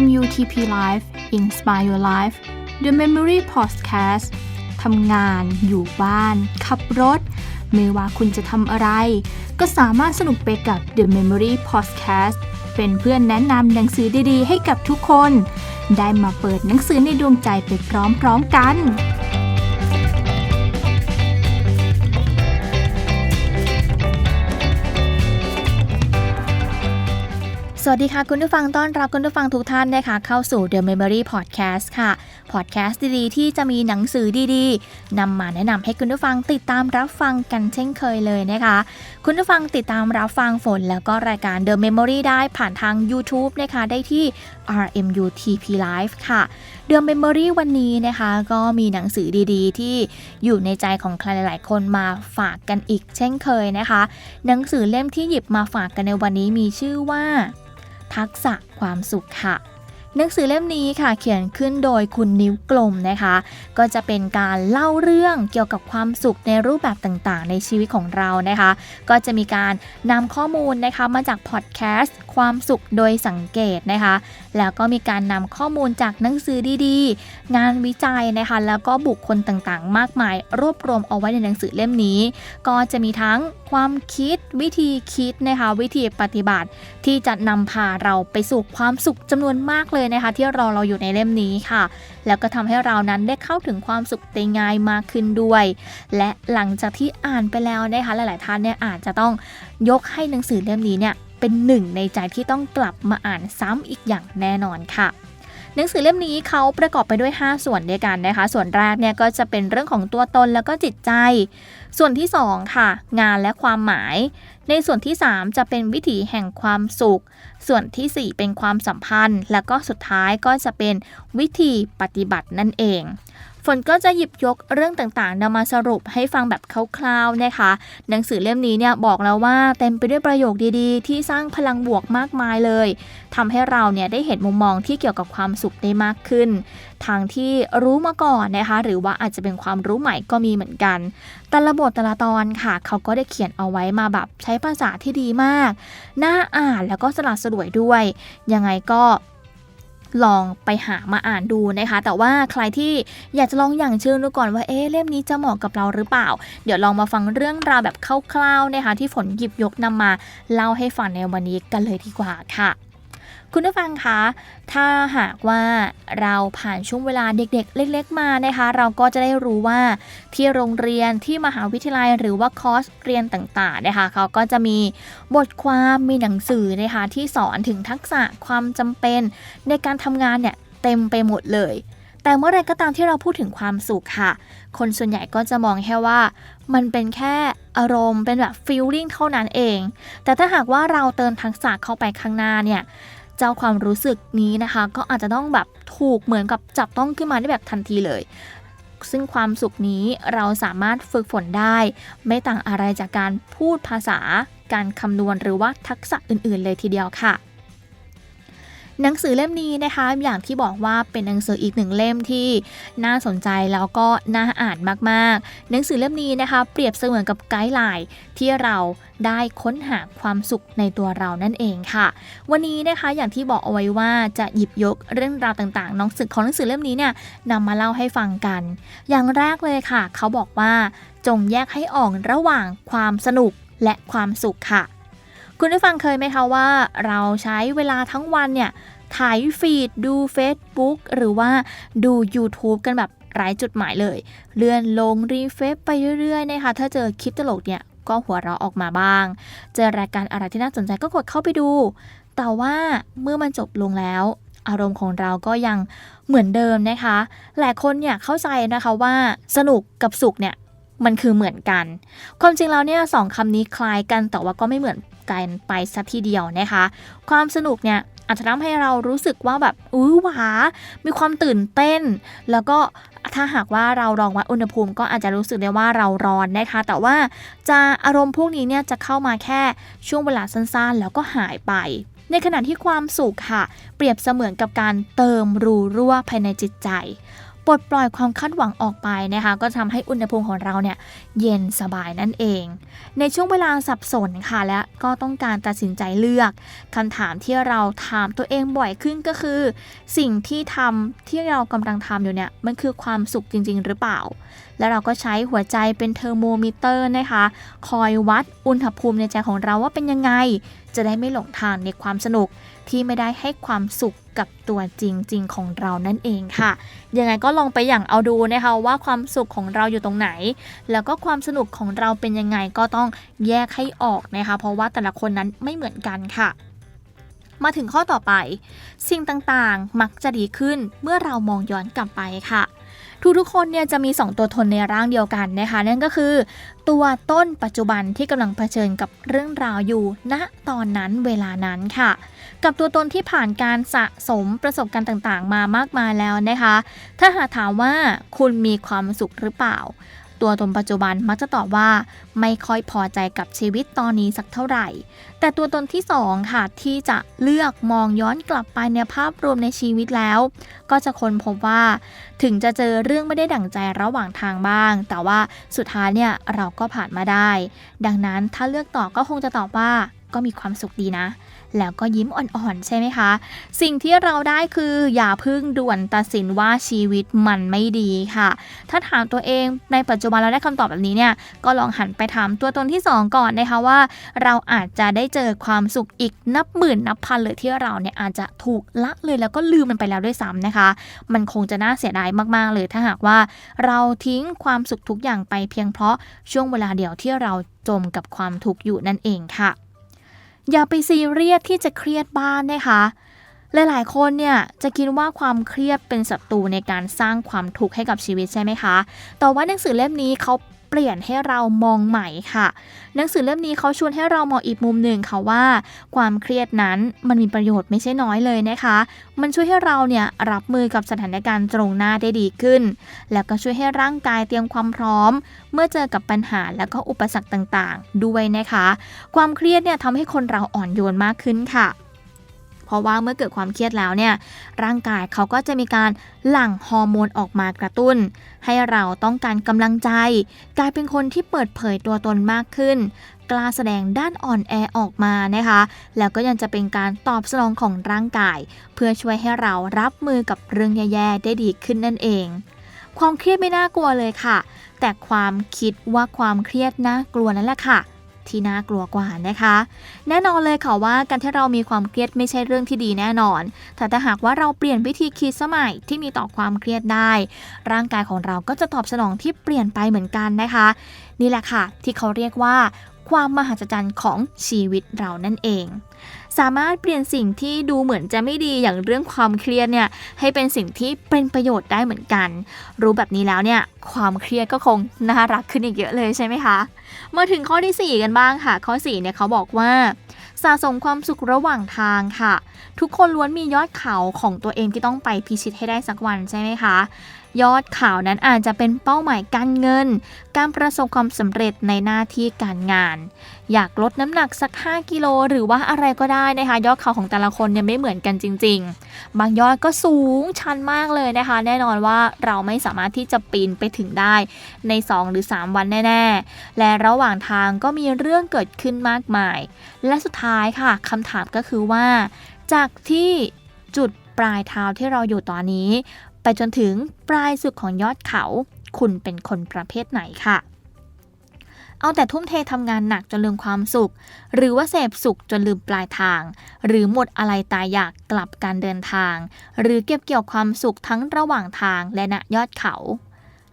RMUTP Live Inspire Your Life The Memory Podcast ทำงาน อยู่บ้าน ขับรถ ไม่ว่าคุณจะทำอะไร ก็สามารถสนุกไปกับ The Memory Podcast เป็นเพื่อนแนะนำหนังสือดีๆ ให้กับทุกคน ได้มาเปิดหนังสือในดวงใจไปพร้อมๆกัน สวัสดีค่ะคุณผู้ฟังต้อนรับคุณผู้ฟังทุกท่านนะคะเข้าสู่ The Memory Podcast ค่ะ Podcast ดีๆ ที่จะมีหนังสือดีๆนำมาแนะนำให้คุณผู้ฟังติดตามรับฟังกันเช่นเคยเลยนะคะ คุณผู้ฟังติดตามรับฟังฝน แล้วก็รายการ The Memory ได้ผ่านทาง YouTube นะคะได้ที่ RMUTP Live ค่ะ The Memory วันนี้นะคะ ก็มีหนังสือดีๆ ที่อยู่ในใจของใครหลายๆ คนมาฝากกันอีกเช่นเคยนะคะ หนังสือเล่มที่หยิบมาฝากกันในวันนี้มีชื่อว่า ทักษะความสุขค่ะหนังสือเล่มนี้ค่ะเขียนขึ้นโดยคุณนิ้วกลมนะคะ ก็จะเป็นการเล่าเรื่องเกี่ยวกับความสุขในรูปแบบต่างๆ ในชีวิตของเรานะคะ ก็จะมีการนำข้อมูลนะคะมาจากพอดแคสต์ความสุขโดยสังเกตนะคะ แล้วก็มีการนำข้อมูลจากหนังสือดีๆ งานวิจัยนะคะแล้วก็บุคคลต่างๆ มากมาย รวบรวมเอาไว้ในหนังสือเล่มนี้ ก็จะมีทั้งความคิดวิธีคิดนะคะวิธีปฏิบัติ ที่จะนำพาเราไปสู่ความสุขจำนวนมากเลยนะคะ ที่รอเราอยู่ในเล่มนี้ค่ะ แล้วก็ทำให้เรานั้นได้เข้าถึงความสุขได้ง่ายมากขึ้นด้วย และหลังจากที่อ่านไปแล้วนะคะหลาย ๆ ท่านเนี่ยอาจจะต้องยกให้หนังสือเล่มนี้เนี่ย เป็นหนึ่งในใจที่ต้องกลับมาอ่านซ้ำอีกอย่างแน่นอนค่ะหนังสือเล่มนี้เขาประกอบไปด้วย 5 ส่วนด้วยกันนะคะ ส่วนแรกเนี่ยก็จะเป็นเรื่องของตัวตนแล้วก็จิตใจ ส่วนที่ 2 ค่ะ งานและความหมาย ในส่วนที่ 3 จะเป็นวิถีแห่งความสุข ส่วนที่ 4 เป็นความสัมพันธ์ แล้วก็สุดท้ายก็จะเป็นวิธีปฏิบัตินั่นเอง ฝนก็จะหยิบยกเรื่องต่างๆนำมาสรุปให้ฟังแบบคร่าวๆนะคะ หนังสือเล่มนี้เนี่ยบอกแล้วว่าเต็มไปด้วยประโยคดีๆ ที่สร้างพลังบวกมากมายเลยทำให้เราเนี่ยได้เห็นมุมมองที่เกี่ยวกับความสุขได้มากขึ้น ทางที่รู้มาก่อนนะคะ หรือว่าอาจจะเป็นความรู้ใหม่ก็มีเหมือนกัน แต่ละบทแต่ละตอนค่ะ เขาก็ได้เขียนเอาไว้มาแบบใช้ภาษาที่ดีมาก น่าอ่านแล้วก็สลัดสลวยด้วย ยังไงก็ ลองไปหามาอ่านดูนะคะ แต่ว่าใครที่อยากจะลองอย่างเชิงดูก่อนว่าเอ๊ะเล่มนี้จะเหมาะกับเราหรือเปล่า เดี๋ยวลองมาฟังเรื่องราวแบบคร่าวๆนะคะที่ฝนหยิบยกนำมาเล่าให้ฟังในวันนี้กันเลยดีกว่าค่ะ คุณผู้ฟังคะ ถ้าหากว่าเราผ่านช่วงเวลาเด็กๆ เล็ก ๆ มานะคะ เราก็จะได้รู้ว่าที่โรงเรียนที่มหาวิทยาลัยหรือว่าคอร์สเรียนต่างๆนะคะเขาก็จะมีบทความมีหนังสือนะคะที่สอนถึงทักษะความจำเป็น ในการทำงานเนี่ยเต็มไปหมดเลย แต่เมื่อไรก็ตามที่เราพูดถึงความสุขค่ะ คนส่วนใหญ่ก็จะมองแค่ว่ามันเป็นแค่อารมณ์เป็นแบบฟีลลิ่งเท่านั้นเอง แต่ถ้าหากว่าเราเติมทักษะเข้าไปข้างหน้าเนี่ย เจ้าความรู้สึกนี้นะคะ ก็อาจจะต้องแบบถูกเหมือนกับจับต้องขึ้นมาได้แบบทันทีเลย ซึ่งความสุขนี้เราสามารถฝึกฝนได้ ไม่ต่างอะไรจากการพูดภาษา การคำนวณหรือว่าทักษะอื่น ๆ เลยทีเดียวค่ะ หนังสือเล่มนี้นะคะอย่างที่บอกว่าเป็นหนังสืออีกหนึ่งเล่มที่น่าสนใจแล้วก็น่าอ่านมากๆ หนังสือเล่มนี้นะคะเปรียบเสมือนกับไกด์ไลน์ที่เราได้ค้นหาความสุขในตัวเรานั่นเองค่ะ วันนี้นะคะอย่างที่บอกเอาไว้ว่าจะหยิบยกเรื่องราวต่างๆหนังสือของหนังสือเล่มนี้เนี่ยนำมาเล่าให้ฟังกัน อย่างแรกเลยค่ะ เขาบอกว่าจงแยกให้ออกระหว่างความสนุกและความสุขค่ะ คุณได้ฟังเคยไหมคะว่า เราใช้เวลาทั้งวันเนี่ยถ่ายฟีดดู Facebook หรือว่าดู YouTube กันแบบไร้จุดหมายเลย เลื่อนลงรีเฟซไปเรื่อยๆนะคะถ้าเจอคลิปตลกเนี่ยก็หัวเราะออกมาบ้าง เจอรายการอะไรที่น่าสนใจก็กดเข้าไปดู แต่ว่าเมื่อมันจบลงแล้ว อารมณ์ของเราก็ยังเหมือนเดิมนะคะ หลายคนเนี่ยเข้าใจนะคะว่าสนุกกับสุขเนี่ยมันคือเหมือนกัน ความจริงแล้วเนี่ยสองคำนี้คล้ายกันแต่ว่าก็ไม่เหมือน กันไปสัทีเดียวนะคะ ความสนุกเนี่ยอาจจะทำให้เรารู้สึกว่าแบบอื้อหวา มีความตื่นเต้น แล้วก็ถ้าหากว่าเราลองวัดอุณหภูมิก็อาจจะรู้สึกได้ว่าเราร้อนนะคะ แต่ว่าจะอารมณ์พวกนี้เนี่ยจะเข้ามาแค่ช่วงเวลาสั้นๆ แล้วก็หายไป ในขณะที่ความสุขค่ะ เปรียบเสมือนกับการเติมรูรั่วภายในจิตใจ ปลดปล่อยความคาดหวังออกไปนะคะ ก็ทำให้อุณหภูมิของเราเนี่ยเย็นสบายนั่นเอง ในช่วงเวลาสับสนค่ะ และก็ต้องการตัดสินใจเลือกคำถามที่เราถามตัวเองบ่อยขึ้นก็คือ สิ่งที่ทำที่เรากำลังทำอยู่เนี่ยมันคือความสุขจริง ๆ หรือเปล่า แล้วเราก็ใช้หัวใจเป็นเทอร์โมมิเตอร์นะคะ คอยวัดอุณหภูมิในใจของเราว่าเป็นยังไง จะได้ไม่หลงทางในความสนุก ที่ไม่ได้ให้ความสุขกับตัวจริง ๆ ของเรานั่นเองค่ะ ยังไงก็ลองไปอย่างเอาดูนะคะว่าความสุขของเราอยู่ตรงไหน แล้วก็ความสนุกของเราเป็นยังไงก็ต้องแยกให้ออกนะคะ เพราะว่าแต่ละคนนั้นไม่เหมือนกันค่ะมาถึงข้อต่อไป สิ่งต่างๆ มักจะดีขึ้นเมื่อเรามองย้อนกลับไปค่ะ ทุกๆคนเนี่ยจะมี 2 ตัวตนในร่างเดียวกันนะคะ นั่นก็คือ ตัวต้นปัจจุบันที่กำลังเผชิญกับเรื่องราวอยู่ณตอนนั้นเวลานั้นค่ะ กับตัวตนที่ผ่านการสะสมประสบการณ์ต่างๆ มามากมายแล้วนะคะ ถ้าหากถามว่าคุณมีความสุขหรือเปล่า ตัวตนปัจจุบันมักจะตอบว่า ไม่ค่อยพอใจกับชีวิตตอนนี้สักเท่าไหร่ แต่ตัวตนที่ 2 ค่ะ ที่จะเลือกมองย้อนกลับไปในภาพรวมในชีวิตแล้ว ก็จะค้นพบว่า ถึงจะเจอเรื่องไม่ได้ดั่งใจระหว่างทางบ้าง แต่ว่าสุดท้ายเนี่ยเราก็ผ่านมาได้ ดังนั้นถ้าเลือกตอบก็คงจะตอบว่า ก็มีความสุขดีนะ แล้วก็ยิ้มอ่อนๆ ใช่ไหมคะ สิ่งที่เราได้คืออย่าพึ่งด่วนตัดสินว่าชีวิตมันไม่ดีค่ะ ถ้าถามตัวเองในปัจจุบันเราได้คำตอบแบบนี้เนี่ย ก็ลองหันไปถามตัวตนที่ 2 ก่อนนะคะว่า เราอาจจะได้เจอความสุขอีกนับหมื่นนับพันเลยที่เราเนี่ยอาจจะถูกละเลยแล้วก็ลืมมันไปแล้วด้วยซ้ำนะคะ มันคงจะน่าเสียดายมากๆ เลยถ้าหากว่า เราทิ้งความสุขทุกอย่างไปเพียงเพราะช่วงเวลาเดียวที่เราจมกับความทุกข์อยู่นั่นเองค่ะ อย่าไปซีเรียสที่จะเครียดบ้านนะคะหลายๆ คนเนี่ยจะคิดว่าความเครียดเป็นศัตรูในการสร้างความทุกข์ให้กับชีวิตใช่ไหมคะ แต่ว่าหนังสือเล่มนี้เขา ปลี่ยนให้เรามองใหม่ค่ะ หนังสือเล่มนี้เขาชวนให้เรามองอีกมุมหนึ่งค่ะว่า ความเครียดนั้นมันมีประโยชน์ไม่ใช่น้อยเลยนะคะ มันช่วยให้เราเนี่ยรับมือกับสถานการณ์ตรงหน้าได้ดีขึ้น แล้วก็ช่วยให้ร่างกายเตรียมความพร้อม เมื่อเจอกับปัญหาและก็อุปสรรคต่างๆ ด้วยนะคะ ความเครียดเนี่ยทำให้คนเราอ่อนโยนมากขึ้นค่ะ เพราะว่าเมื่อเกิดความเครียดแล้วเนี่ยร่างกายเขาก็จะมีการหลั่งฮอร์โมนออกมากระตุ้น ให้เราต้องการกำลังใจ กลายเป็นคนที่เปิดเผยตัวตนมากขึ้น กล้าแสดงด้านอ่อนแอออกมานะคะ แล้วก็ยังจะเป็นการตอบสนองของร่างกาย เพื่อช่วยให้เรารับมือกับเรื่องแย่ๆได้ดีขึ้นนั่นเอง ความเครียดไม่น่ากลัวเลยค่ะ แต่ความคิดว่าความเครียดน่ากลัวนั่นแหละค่ะ ที่น่ากลัวกว่านะคะ แน่นอนเลยค่ะว่าการที่เรามีความเครียดไม่ใช่เรื่องที่ดีแน่นอน แต่ถ้าหากว่าเราเปลี่ยนวิธีคิดสมัยที่มีต่อความเครียดได้ ร่างกายของเราก็จะตอบสนองที่เปลี่ยนไปเหมือนกันนะคะ นี่แหละค่ะ ที่เขาเรียกว่า ความมหัศจรรย์ของชีวิตเรานั่นเอง สามารถเปลี่ยนสิ่งที่ดูเหมือนจะไม่ดีอย่างเรื่องความเครียดเนี่ยให้เป็นสิ่งที่เป็นประโยชน์ได้เหมือนกัน รู้แบบนี้แล้วเนี่ยความเครียดก็คงน่ารักขึ้นอีกเยอะเลยใช่ไหมคะ มาถึงข้อที่ 4 กันบ้างค่ะ ข้อ4เนี่ยเขาบอกว่าสะสมความสุขระหว่างทางค่ะ ทุกคนล้วนมียอดเขาของตัวเองที่ต้องไปพิชิตให้ได้สักวันใช่ไหมคะ ยอดข่าวนั้นอาจจะเป็นเป้าหมายการเงิน การประสบความสำเร็จในหน้าที่การงาน อยากลดน้ำหนักสัก 5 กิโลหรือว่าอะไรก็ได้นะคะ ยอดเขาของแต่ละคนเนี่ยไม่เหมือนกันจริง ๆ บางยอดก็สูงชันมากเลยนะคะ แน่นอนว่าเราไม่สามารถที่จะปีนไปถึงได้ใน 2 หรือ 3 วันแน่ ๆ และระหว่างทางก็มีเรื่องเกิดขึ้นมากมาย และสุดท้ายค่ะคำถามก็คือว่า จากที่จุดปลายเท้าที่เราอยู่ตอนนี้ ไปจนถึงปลายสุดของยอดเขา คุณเป็นคนประเภทไหนค่ะ เอาแต่ทุ่มเททำงานหนักจนลืมความสุข หรือว่าเสพสุขจนลืมปลายทาง หรือหมดอะไรตายอยากกลับการเดินทาง หรือเก็บเกี่ยวความสุขทั้งระหว่างทางและณยอดเขา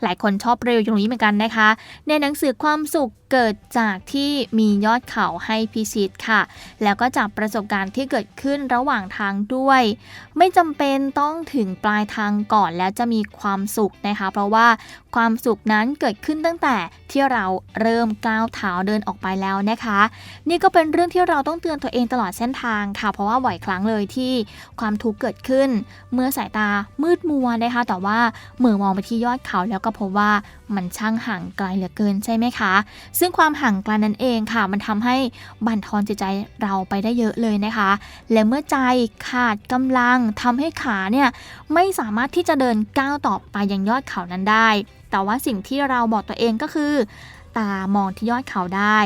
หลายคนชอบประโยคตรงนี้เหมือนกันนะคะ ในหนังสือความสุขเกิดจากที่มียอดเขาให้พิชิตค่ะ แล้วก็จากประสบการณ์ที่เกิดขึ้นระหว่างทางด้วย ไม่จำเป็นต้องถึงปลายทางก่อนแล้วจะมีความสุขนะคะ เพราะว่า ความสุขนั้นเกิดขึ้นตั้งแต่ที่เราเริ่มก้าวเท้าเดินออกไปแล้วนะคะ นี่ก็เป็นเรื่องที่เราต้องเตือนตัวเองตลอดเส้นทางค่ะ เพราะว่าบ่อยครั้งเลยที่ความทุกข์เกิดขึ้น เมื่อสายตามืดมัวนะคะ แต่ว่าเมื่อมองไปที่ยอดเขาแล้วก็พบว่ามันช่างห่างไกลเหลือเกินใช่ไหมคะ ซึ่งความห่างไกลนั้นเองค่ะ มันทำให้บั่นทอนจิตใจเราไปได้เยอะเลยนะคะ และเมื่อใจขาดกำลังทำให้ขาเนี่ยไม่สามารถที่จะเดินก้าวต่อไปยังยอดเขานั้นได้ แต่ว่าสิ่งที่เราบอกตัวเองก็คือ ตามองที่ยอดเขาได้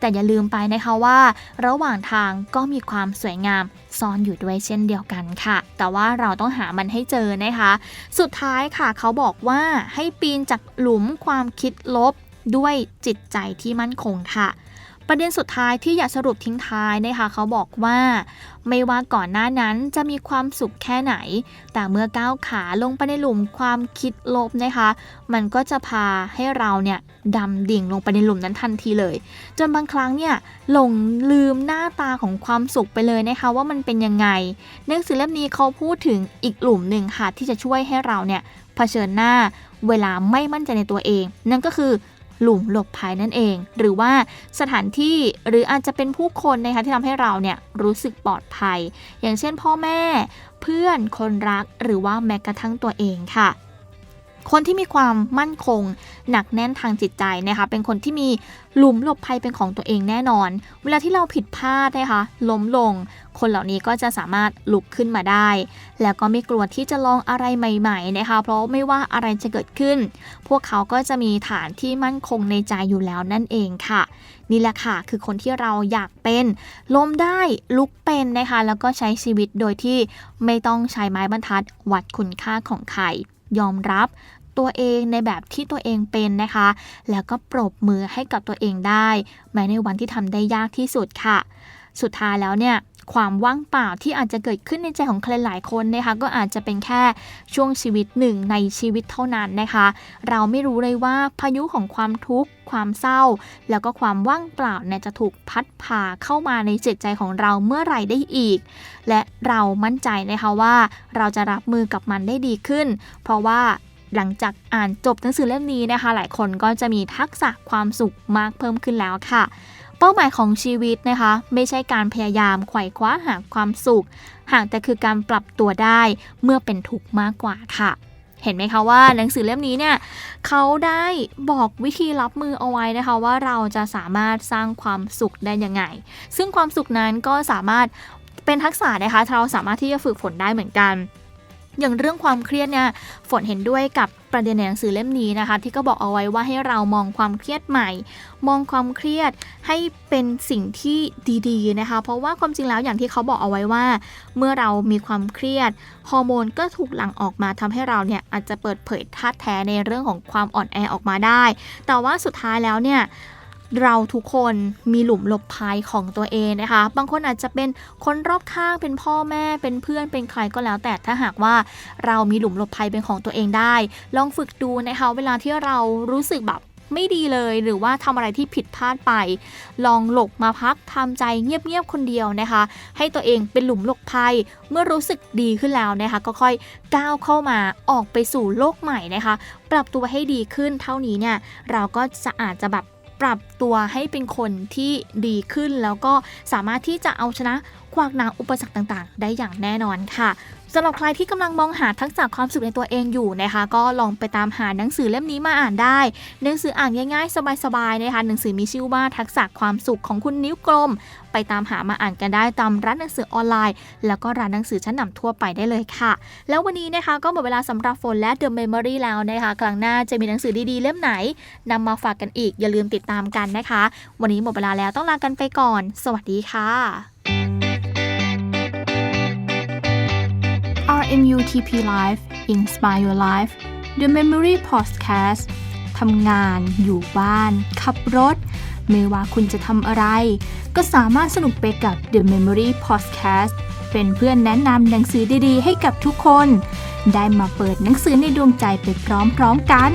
แต่อย่าลืมไปนะคะว่า ระหว่างทางก็มีความสวยงามซ่อนอยู่ด้วยเช่นเดียวกันค่ะ แต่ว่าเราต้องหามันให้เจอนะคะ สุดท้ายค่ะเขาบอกว่าให้ปีนจากหลุมความคิดลบด้วยจิตใจที่มั่นคงค่ะ ประเด็นสุดท้ายที่อยากสรุปทิ้งท้ายนะคะเขาบอกว่า ไม่ว่าก่อนหน้านั้นจะมีความสุขแค่ไหน แต่เมื่อก้าวขาลงไปในหลุมความคิดลบนะคะ มันก็จะพาให้เราเนี่ยดำดิ่งลงไปในหลุมนั้นทันทีเลย จนบางครั้งเนี่ยหลงลืมหน้าตาของความสุขไปเลยนะคะว่ามันเป็นยังไงหนังสือเล่มนี้เขาพูดถึงอีกหลุมหนึ่งค่ะที่จะช่วยให้เราเนี่ยเผชิญหน้าเวลาไม่มั่นใจในตัวเอง นั่นก็คือ หลุมหลบภัยนั่นเอง หรือว่าสถานที่หรืออาจจะเป็นผู้คนนะคะที่ทำให้เราเนี่ยรู้สึกปลอดภัย อย่างเช่นพ่อแม่ เพื่อนคนรักหรือว่าแม้กระทั่งตัวเองค่ะ คนที่มีความมั่นคง หนักแน่นทางจิตใจนะคะเป็นคนที่มีหลุมหลบภัยเป็นของตัวเองแน่นอน เวลาที่เราผิดพลาดนะคะล้มลง คนเหล่านี้ก็จะสามารถลุกขึ้นมาได้ แล้วก็ไม่กลัวที่จะลองอะไรใหม่ๆนะคะเพราะไม่ว่าอะไรจะเกิดขึ้น พวกเขาก็จะมีฐานที่มั่นคงในใจอยู่แล้วนั่นเองค่ะ นี่แหละค่ะคือคนที่เราอยากเป็นล้มได้ลุกเป็นนะคะแล้วก็ใช้ชีวิตโดยที่ไม่ต้องใช้ไม้บรรทัดวัดคุณค่าของใคร ยอมรับตัวเองในแบบที่ตัวเองเป็นนะคะ แล้วก็ปรบมือให้กับตัวเองได้ แม้ในวันที่ทำได้ยากที่สุดค่ะ สุดท้ายแล้วเนี่ย ความว่างเปล่าที่อาจจะเกิดขึ้นในใจของใครหลายคนนะคะก็อาจจะเป็นแค่ช่วงชีวิตหนึ่งในชีวิตเท่านั้นนะคะ เราไม่รู้เลยว่าพายุของความทุกข์ ความเศร้า แล้วก็ความว่างเปล่าเนี่ยจะถูกพัดพาเข้ามาในจิตใจของเราเมื่อไหร่ได้อีก และเรามั่นใจนะคะว่าเราจะรับมือกับมันได้ดีขึ้น เพราะว่าหลังจากอ่านจบหนังสือเล่มนี้นะคะ หลายคนก็จะมีทักษะความสุขมากเพิ่มขึ้นแล้วค่ะ เป้าหมายของชีวิตนะคะ ไม่ใช่การพยายามไขว่คว้าหาความสุข หากแต่คือการปรับตัวได้เมื่อเป็นทุกข์มากกว่าค่ะ เห็นไหมคะว่าหนังสือเล่มนี้เนี่ยเขาได้บอกวิธีรับมือเอาไว้นะคะ ว่าเราจะสามารถสร้างความสุขได้ยังไง ซึ่งความสุขนั้นก็สามารถเป็นทักษะนะคะเราสามารถที่จะฝึกฝนได้เหมือนกัน อย่างเรื่องความเครียดเนี่ยฝนเห็นด้วยกับประเด็นในหนังสือเล่มนี้นะคะ ที่ก็บอกเอาไว้ว่าให้เรามองความเครียดใหม่ มองความเครียดให้เป็นสิ่งที่ดีๆนะคะ เพราะว่าความจริงแล้วอย่างที่เขาบอกเอาไว้ว่า เมื่อเรามีความเครียดฮอร์โมนก็ถูกหลั่งออกมาทำให้เราเนี่ยอาจจะเปิดเผยธาแท้ในเรื่องของความอ่อนแอออกมาได้ แต่ว่าสุดท้ายแล้วเนี่ย เราทุกคนมีหลุมหลบภัยของตัวเองนะคะ บางคนอาจจะเป็นคนรอบข้างเป็นพ่อแม่เป็นเพื่อนเป็นใครก็แล้วแต่ถ้าหากว่าเรามีหลุมหลบภัยเป็นของตัวเองได้ ลองฝึกดูนะคะ เวลาที่เรารู้สึกแบบไม่ดีเลยหรือว่าทำอะไรที่ผิดพลาดไป ลองหลบมาพักทำใจเงียบๆคนเดียวนะคะ ให้ตัวเองเป็นหลุมหลบภัยเมื่อรู้สึกดีขึ้นแล้วนะคะ ก็ค่อยก้าวเข้ามาออกไปสู่โลกใหม่นะคะ ปรับตัวให้ดีขึ้นเท่านี้เนี่ยเราก็จะอาจจะแบบ ปรับตัวให้เป็นคนที่ดีขึ้น แล้วก็สามารถที่จะเอาชนะขวากหนางอุปสรรคต่าง ๆ ได้อย่างแน่นอนค่ะ สำหรับใครที่กำลังมองหาทักษะความสุขในตัวเองอยู่นะคะ ก็ลองไปตามหาหนังสือเล่มนี้มาอ่านได้ หนังสืออ่านง่ายๆ สบายๆนะคะหนังสือมีชื่อว่าทักษะความสุขของคุณนิ้วกลม ไปตามหามาอ่านกันได้ตามร้านหนังสือออนไลน์ แล้วก็ร้านหนังสือชั้นนำทั่วไปได้เลยค่ะ แล้ววันนี้นะคะก็หมดเวลาสำหรับฝนและ The Memory แล้วนะคะครั้งหน้าจะมีหนังสือดีๆเล่มไหนนำมาฝากกันอีกอย่าลืมติดตามกันนะคะ วันนี้หมดเวลาแล้วต้องลากันไปก่อน สวัสดีค่ะ RMUTP Live Inspire Your Life The Memory Podcast ทำงาน อยู่บ้าน ขับรถ ไม่ว่าคุณจะทำอะไร ก็สามารถสนุกไปกับ The Memory Podcast เป็นเพื่อนแนะนำหนังสือดีๆ ให้กับทุกคน ได้มาเปิดหนังสือในดวงใจไปพร้อมๆกัน